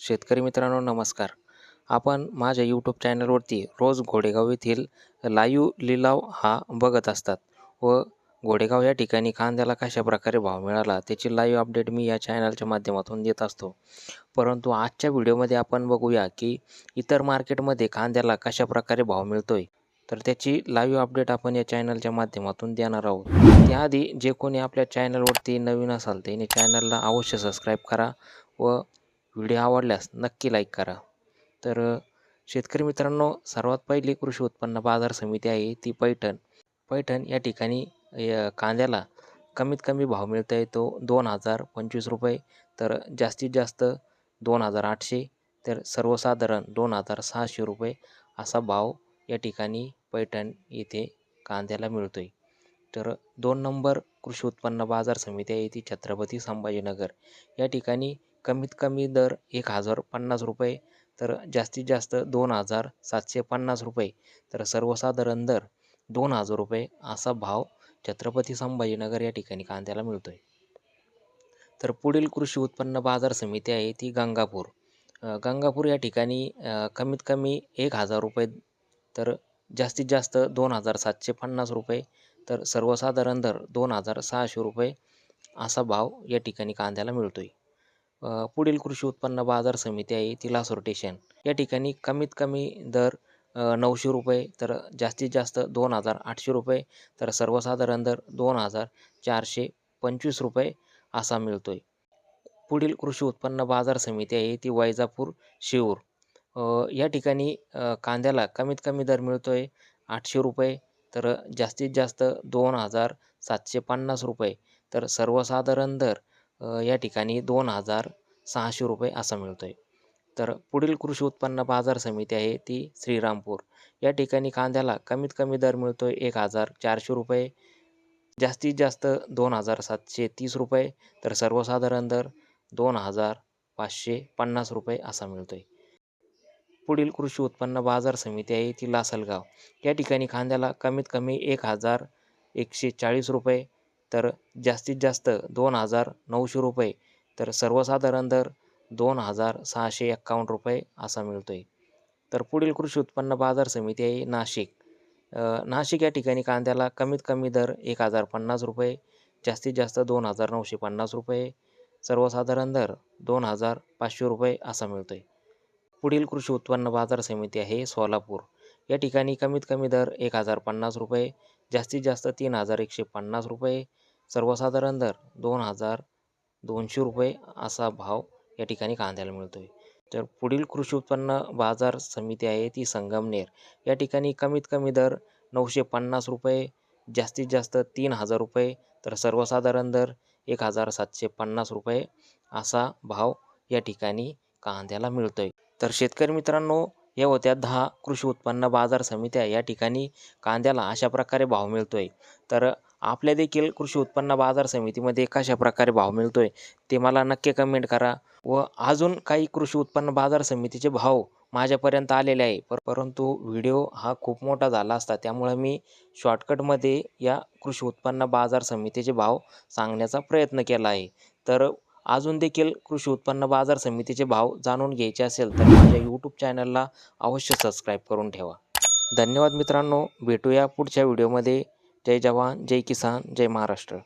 शेतकरी मित्रांनो नमस्कार. आपण माझ्या यूट्यूब चॅनलवरती रोज घोडेगाव येथील लाईव्ह लिलाव हा बघत असतात व घोडेगाव या ठिकाणी कांद्याला कशा प्रकारे भाव मिळाला त्याची लाईव्ह अपडेट मी या चॅनलच्या माध्यमातून देत असतो. परंतु आजच्या व्हिडिओमध्ये आपण बघूया की इतर मार्केटमध्ये कांद्याला कशा प्रकारे भाव मिळतोय. तर त्याची लाईव्ह अपडेट आपण या चॅनलच्या माध्यमातून देणार आहोत. त्याआधी जे कोणी आपल्या चॅनलवरती नवीन असाल त्याने चॅनलला अवश्य सबस्क्राईब करा व व्हिडिओ आवडल्यास नक्की लाईक करा. तर शेतकरी मित्रांनो सर्वात पहिली कृषी उत्पन्न बाजार समिती आहे ती पैठण. पैठण या ठिकाणी य- कांद्याला कमीत कमी भाव मिळत आहे तो दोन हजार पंचवीस रुपये. तर जास्तीत जास्त दोन हजार आठशे तर सर्वसाधारण दोन हजार सहाशे रुपये असा भाव या ठिकाणी पैठण येथे कांद्याला मिळतो आहे तर दोन नंबर कृषी उत्पन्न बाजार समिती आहे ती छत्रपती संभाजीनगर. या ठिकाणी कमीत कमी दर एक हजार पन्नास रुपये तर जास्तीत जास्त दोन हजार सातशे पन्नास रुपये. तर सर्वसाधारण दर दोन हजार रुपये असा भाव छत्रपती संभाजीनगर या ठिकाणी कांद्याला मिळतो आहे तर पुढील कृषी उत्पन्न बाजार समिती आहे ती गंगापूर. गंगापूर या ठिकाणी कमीत कमी एक हजार रुपये तर जास्तीत जास्त दोन हजार सातशे पन्नास रुपये तर सर्वसाधारण दर दोन हजार सहाशे रुपये असा भाव या ठिकाणी कांद्याला मिळतो आहे पुढील कृषी उत्पन्न बाजार समिती आहे ती लासोर स्टेशन या ठिकाणी कमीत कमी दर नऊशे रुपये तर जास्तीत जास्त दोन हजार आठशे रुपये तर सर्वसाधारण दर दोन हजार चारशे पंचवीस रुपये असा मिळतो आहे पुढील कृषी उत्पन्न बाजार समिती आहे ती वैजापूर शिऊर या ठिकाणी कांद्याला कमीत कमी दर मिळतो आहे आठशे रुपये तर जास्तीत जास्त दोन हजार सातशे पन्नास रुपये तर सर्वसाधारण दर या ठिकाणी दोन हजार सहाशे रुपये असा मिळतो आहे तर पुढील कृषी उत्पन्न बाजार समिती आहे ती श्रीरामपूर. या ठिकाणी कांद्याला कमीत कमी दर मिळतो आहे एक हजार चारशे रुपये जास्तीत जास्त दोन हजार सातशे तीस रुपये तर सर्वसाधारण दर दोन हजार पाचशे पन्नास रुपये असा मिळतो आहे पुढील कृषी उत्पन्न बाजार समिती आहे ती लासलगाव. या ठिकाणी कांद्याला कमीत कमी एक हजार एकशे चाळीस रुपये तर जास्तीत जास्त दोन हजार नऊशे रुपये तर सर्वसाधारण दर दोन हजार सहाशे एक्कावन्न रुपये असा मिळतो आहे तर पुढील कृषी उत्पन्न बाजार समिती आहे नाशिक. नाशिक या ठिकाणी कांद्याला कमीत कमी दर एक हजार पन्नास रुपये जास्तीत जास्त दोन हजार नऊशे पन्नास रुपये सर्वसाधारण दर दोन हजार पाचशे रुपये असा मिळतो आहे पुढील कृषी उत्पन्न बाजार समिती आहे सोलापूर. या ठिकाणी कमीत कमी दर एक हजार पन्नास रुपये जास्तीत जास्त तीन हजार एकशे पन्नास रुपये. सर्वसाधारण दर दोन हजार दोनशे रुपये असा भाव या ठिकाणी कांद्याला मिळतो आहे तर पुढील कृषी उत्पन्न बाजार समिती आहे ती संगमनेर. या ठिकाणी कमीत कमी दर नऊशे पन्नास रुपये जास्तीत जास्त तीन हजार रुपये तर सर्वसाधारण दर एक हजार सातशे पन्नास रुपये असा भाव या ठिकाणी कांद्याला मिळतो आहे तर शेतकरी मित्रांनो या होत्या दहा कृषी उत्पन्न बाजार समित्या. या ठिकाणी कांद्याला अशा प्रकारे भाव मिळतो आहे तर आपल्या देखील कृषी उत्पन्न बाजार समितीमध्ये कशा प्रकारे भाव मिळतो आहे ते मला नक्की कमेंट करा व अजून काही कृषी उत्पन्न बाजार समितीचे भाव माझ्यापर्यंत आलेले आहे. पर परंतु व्हिडिओ हा खूप मोठा झाला असता त्यामुळे मी शॉर्टकटमध्ये या कृषी उत्पन्न बाजार समितीचे भाव सांगण्याचा प्रयत्न केला आहे. तर अजून देखील कृषी उत्पन्न बाजार समितीचे भाव जाणून घ्यायचे असेल तर माझ्या यूट्यूब चॅनलला अवश्य सबस्क्राईब करून ठेवा. धन्यवाद मित्रांनो. भेटूया पुढच्या व्हिडिओमध्ये जय जवान जय किसान जय महाराष्ट्र.